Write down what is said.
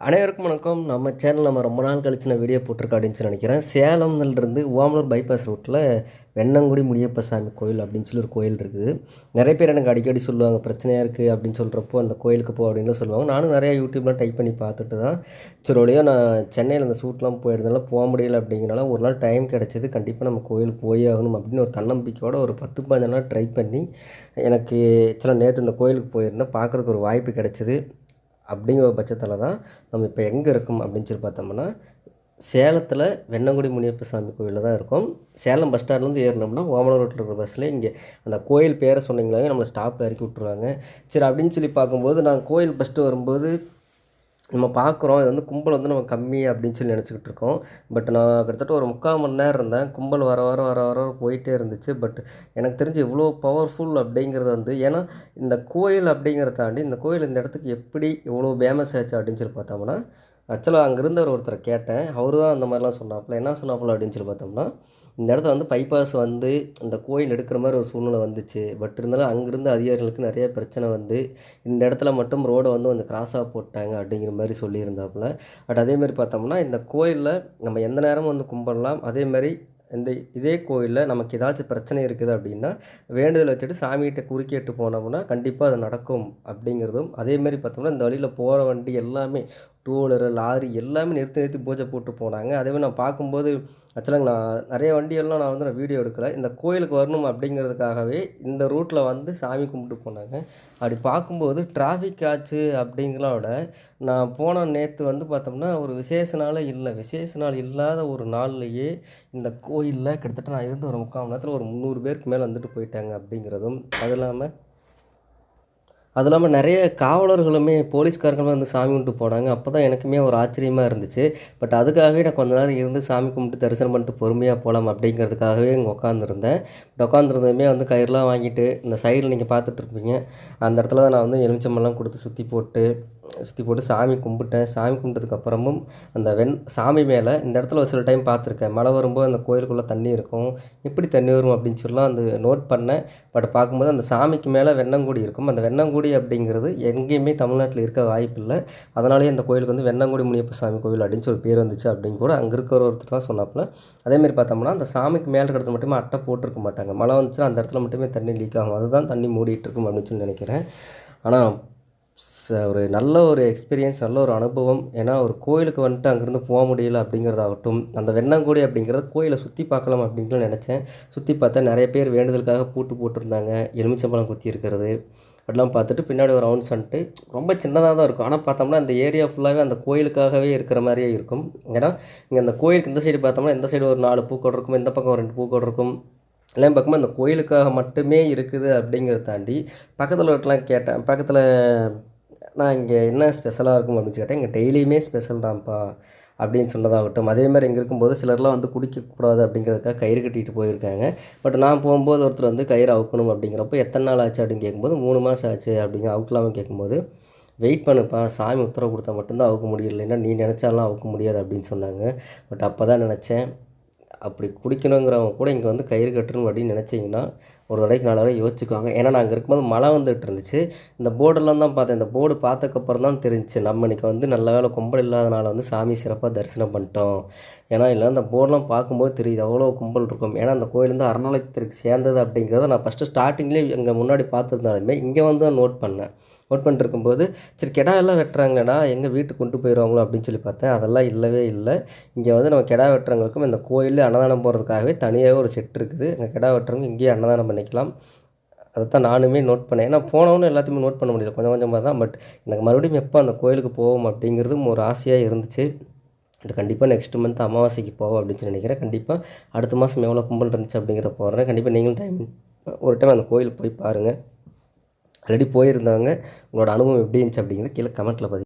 அனைவருக்கும் வணக்கம். நம்ம சேனல் நம்ம ரொம்ப நாள் கழிச்சு நான் வீடியோ போட்டிருக்கேன் அப்படின்னு நினைக்கிறேன். சேலம்லேருந்து ஓமலூர் பைபாஸ் ரூட்டில் வெண்ணங்குடி முனியப்ப சாமி கோயில் அப்படின்னு சொல்லி ஒரு கோயில் இருக்குது. நிறைய பேர் எனக்கு அடிக்கடி சொல்லுவாங்க பிரச்சனையாக இருக்குது அப்படின்னு சொல்கிறப்போ அந்த கோயிலுக்கு போ அப்படின்னு சொல்லுவாங்க. நானும் நிறையா யூடியூப்லாம் டைப் பண்ணி பார்த்துட்டு தான். சரி ஒழியோ நான் சென்னையில் இந்த சூட்லாம் போயிருந்தனால போக முடியல அப்படிங்கிறனால ஒரு நாள் டைம் கிடச்சிது. கண்டிப்பாக நம்ம கோயில் போயே ஆகணும் அப்படின்னு ஒரு தன்னம்பிக்கையோட ஒரு பத்து பதினஞ்சு நாள் ட்ரை பண்ணி எனக்கு சில நேற்று இந்த கோயிலுக்கு போயிருந்தேன். பார்க்குறதுக்கு ஒரு வாய்ப்பு கிடச்சிது. அப்படிங்கிற பட்சத்தில் தான் நம்ம இப்போ எங்கே இருக்கோம் அப்படின்னு சொல்லி பார்த்தோம்னா சேலத்தில் வெண்ணங்குடி முனியப்ப சாமி கோயிலில் தான் இருக்கும். சேலம் பஸ் ஸ்டாண்ட்லேருந்து ஏறினோம்னா ஓமலூர் ரோட்டில் இருக்கிற பஸ்ஸில் இங்கே அந்த கோயில் பேரை சொன்னீங்களாவே நம்மளை ஸ்டாப்பில் இறக்கி விட்ருவாங்க சரி அப்படின்னு சொல்லி பார்க்கும்போது நான் கோயில் ஃபஸ்ட்டு வரும்போது நம்ம பார்க்குறோம் இது வந்து கும்பல் வந்து நம்ம கம்மி அப்படின்னு சொல்லி நினச்சிக்கிட்டு இருக்கோம். பட் நான் கிட்டத்தட்ட ஒரு முக்கால் மணி நேரம் இருந்தேன். கும்பல் வர வர வர வர போயிட்டே இருந்துச்சு. பட் எனக்கு தெரிஞ்சு இவ்வளோ பவர்ஃபுல் அப்படிங்கிறது வந்து ஏன்னா இந்த கோயில் அப்படிங்கிறத தாண்டி இந்த கோயில் இந்த இடத்துக்கு எப்படி இவ்வளோ ஃபேமஸ் ஆச்சு அப்படின்னு சொல்லி பார்த்தோம்னா ஆக்சுவலாக அங்கே இருந்தவர் ஒருத்தரை கேட்டேன். அவர் தான் அந்த மாதிரிலாம் சொன்னாப்புல. என்ன சொன்னாப்புல அப்படின்னு சொல்லி பார்த்தோம்னா இந்த இடத்துல வந்து பைபாஸ் வந்து இந்த கோயில் எடுக்கிற மாதிரி ஒரு சூழ்நிலை வந்துச்சு. பட் இருந்தாலும் அங்கேருந்து அதிகாரிகளுக்கு நிறைய பிரச்சனை வந்து இந்த இடத்துல மட்டும் ரோடை வந்து கொஞ்சம் கிராஸாக போட்டாங்க அப்படிங்கிற மாதிரி சொல்லியிருந்தாப்புல. பட் அதேமாதிரி பார்த்தோம்னா இந்த கோயிலில் நம்ம எந்த நேரமும் வந்து கும்பிடலாம். அதேமாதிரி இந்த இதே கோயிலில் நமக்கு ஏதாச்சும் பிரச்சனை இருக்குது அப்படின்னா வேண்டுதல் வச்சுட்டு சாமிகிட்ட குறுக்கிட்டு போனோம்னா கண்டிப்பாக அது நடக்கும் அப்படிங்கிறதும் அதேமாரி பார்த்தோம்னா இந்த வழியில் போகிற வண்டி எல்லாமே டூ வீலரு லாரி எல்லாமே நிறுத்தி நிறுத்தி பூஜை போட்டு போனாங்க. அதேமாதிரி நான் பார்க்கும்போது ஆக்சுவலாக நான் நிறைய வண்டியெல்லாம் நான் வந்து நான் வீடியோ எடுக்கலை. இந்த கோயிலுக்கு வரணும் அப்படிங்கிறதுக்காகவே இந்த ரூட்டில் வந்து சாமி கும்பிட்டு போனாங்க. அப்படி பார்க்கும்போது டிராஃபிக் ஆச்சு அப்படிங்கிறத நான் போன நேற்று வந்து பார்த்தோம்னா ஒரு விசேஷ நாளே இல்லை. விசேஷ நாள் இல்லாத ஒரு நாள்லையே இந்த கோயிலில் கிட்டத்தட்ட நான் இருந்து ஒரு முக்கால் மணி நேரத்தில் ஒரு முந்நூறு பேருக்கு மேலே வந்துட்டு போயிட்டாங்க அப்படிங்கிறதும் அது இல்லாமல் அது இல்லாமல் நிறைய காவலர்களுமே போலீஸ்காரங்களுமே வந்து சாமி கும்பிட்டு போனாங்க. அப்போ தான் எனக்குமே ஒரு ஆச்சரியமாக இருந்துச்சு. பட் அதுக்காகவே நான் கொஞ்ச நேரம் இருந்து சாமி கும்பிட்டு தரிசனம் பண்ணிட்டு பொறுமையாக போகலாம் அப்படிங்கிறதுக்காகவே இங்கே உட்காந்துருந்தேன் பட் உட்காந்துருந்ததுமே வந்து கயிறுலாம் வாங்கிட்டு இந்த சைடில் நீங்கள் பார்த்துட்ருப்பீங்க அந்த இடத்துல தான் நான் வந்து எலுமிச்சம்பழம் கொடுத்து சுற்றி போட்டு சுற்றி போட்டு சாமி கும்பிட்டேன். சாமி கும்பிட்டதுக்கப்புறமும் அந்த வெண் சாமி மேலே இந்த இடத்துல ஒரு சில டைம் பார்த்துருக்கேன். மழை வரும்போது அந்த கோயிலுக்குள்ளே தண்ணி இருக்கும். எப்படி தண்ணி வரும் அப்படின்னு சொல்லலாம் அந்த நோட் பண்ணேன். பட் பார்க்கும்போது அந்த சாமிக்கு மேலே வெண்ணங்குடி இருக்கும். அந்த வெண்ணங்குடி அப்படிங்கிறது எங்கேயுமே தமிழ்நாட்டில் இருக்க வாய்ப்பு இல்லை. அதனாலேயே அந்த கோயிலுக்கு வந்து வெண்ணங்குடி முனியப்ப சாமி கோவில் அப்படின்னு சொல்லி பேர் வந்துச்சு அப்படின்னு கூட அங்கே இருக்கிற ஒருத்தர் தான் சொன்னாப்புல. அதேமாதிரி பார்த்தோம்னா அந்த சாமிக்கு மேலே இருக்கிறது மட்டுமே அட்டை போட்டிருக்க மாட்டாங்க. மழை வந்துச்சுன்னா அந்த இடத்துல மட்டுமே தண்ணி லீக் ஆகும். அதுதான் தண்ணி மூடிட்டு இருக்கும் அப்படின்னு சொல்லி நினைக்கிறேன். ஆனால் ஒரு நல்ல ஒரு எக்ஸ்பீரியன்ஸ் நல்ல ஒரு அனுபவம். ஏன்னா ஒரு கோயிலுக்கு வந்துட்டு அங்கேருந்து போக முடியல அப்படிங்கிறதாகட்டும் அந்த வெண்ணங்குடி அப்படிங்கிறது கோயிலை சுற்றி பார்க்கலாம் அப்படின்னு நினச்சேன். சுற்றி பார்த்தா நிறைய பேர் வேண்டுதலுக்காக பூட்டு போட்டிருந்தாங்க எலுமிச்சம்பழம் குத்தி இருக்கிறது அப்படிலாம் பார்த்துட்டு பின்னாடி ஒரு ரவுண்ட்ஸ் வந்துட்டு ரொம்ப சின்னதாக தான் இருக்கும். ஆனால் பார்த்தோம்னா அந்த ஏரியா ஃபுல்லாகவே அந்த கோயிலுக்காகவே இருக்கிற மாதிரியே இருக்கும். ஏன்னா இங்கே அந்த கோயிலுக்கு இந்த சைடு பார்த்தோம்னா இந்த சைடு ஒரு நாலு பூக்கோடு இருக்கும் இந்த பக்கம் ஒரு ரெண்டு பூக்கோடு இருக்கும். எல்லாம் பக்கமாக இந்த கோயிலுக்காக மட்டுமே இருக்குது அப்படிங்கிறத தாண்டி பக்கத்தில் இருக்கலாம் கேட்டேன். பக்கத்தில் நான் இங்கே என்ன ஸ்பெஷலாக இருக்கும் அப்படின்னு கேட்டேன். இங்கே டெய்லியுமே ஸ்பெஷல் தான்ப்பா அப்படின்னு சொன்னதாகட்டும். அதே மாதிரி இங்கே இருக்கும்போது சிலர்லாம் வந்து குடிக்கக்கூடாது அப்படிங்கிறதுக்காக கயிறு கட்டிட்டு போயிருக்காங்க. பட் நான் போகும்போது ஒருத்தர் வந்து கயிறு அவுக்கணும் அப்படிங்கிறப்போ எத்தனை நாள் ஆச்சு அப்படின்னு கேட்கும்போது மூணு மாதம் ஆச்சு அப்படிங்க அவுக்கலாமல் கேட்கும்போது வெயிட் பண்ணுப்பா சாமி உத்தரவு கொடுத்தா மட்டும்தான் அவுக்க முடியல இல்லைன்னா நீ நினச்சாலாம் அவுக்க முடியாது அப்படின்னு சொன்னாங்க. பட் அப்போ தான் நினச்சேன் அப்படி குடிக்கணுங்கிறவங்க கூட இங்கே வந்து கயிறு கட்டணும் அப்படின்னு நினச்சிங்கன்னா ஒரு தடவைக்கு நாலு தடவை யோசிச்சுக்குவாங்க. ஏன்னா நான் அங்கே இருக்கும்போது மழை வந்துட்டு இருந்துச்சு. இந்த போர்டெல்லாம் தான் பார்த்தேன். இந்த போர்டு பார்த்ததுக்கப்புறம் தான் தெரிஞ்சிச்சு. நம்ம இன்றைக்கி வந்து நல்ல வேலை கும்பல் இல்லாதனால வந்து சாமி சிறப்பாக தரிசனம் பண்ணிட்டோம். ஏன்னா இல்லை அந்த போர்டெலாம் பார்க்கும்போது தெரியுது அவ்வளோ கும்பல் இருக்கும். ஏன்னா அந்த கோயில் வந்து அறநிலையத்திற்கு சேர்ந்தது அப்படிங்கிறத நான் ஃபஸ்ட்டு ஸ்டார்டிங்லேயே இங்கே முன்னாடி பார்த்துருந்தாலுமே இங்கே வந்து நோட் பண்ணேன். நோட் பண்ணிட்டு இருக்கும்போது சரி கெடா எல்லாம் வெட்டுறாங்கடா எங்கள் வீட்டுக்கு கொண்டு போயிடுவாங்களோ அப்படின்னு சொல்லி பார்த்தேன். அதெல்லாம் இல்லவே இல்லை. இங்கே வந்து நம்ம கெடா வெட்டுறவங்களுக்கும் இந்த கோயிலில் அன்னதானம் போகிறதுக்காகவே தனியாக ஒரு செட் இருக்குது. அங்கே கெடா வெட்டுறவங்க இங்கேயே அன்னதானம் பண்ணிக்கலாம். அதை தான் நானுமே நோட் பண்ணேன். ஏன்னா போனவொன்னு எல்லாத்தையுமே நோட் பண்ண முடியல. கொஞ்சம் கொஞ்சமாக தான். பட் எனக்கு மறுபடியும் எப்போ அந்த கோயிலுக்கு போவோம் அப்படிங்கிறதும் ஒரு ஆசையாக இருந்துச்சு. கண்டிப்பாக நெக்ஸ்ட் மந்த் அமாவாசைக்கு போவோம் அப்படின்னு சொல்லி நினைக்கிறேன். கண்டிப்பாக அடுத்த மாதம் எவ்வளோ கும்பல் இருந்துச்சு அப்படிங்கிற போகிறேன் கண்டிப்பாக நீங்களும் டைம் ஒரு டைம் அந்த கோயிலுக்கு போய் பாருங்கள் ஆல்ரெடி போயிருந்தவங்க உங்களோட அனுபவம் எப்படி இருந்துச்சு அப்படிங்கிறது கீழே கமெண்ட்டில் பதிவு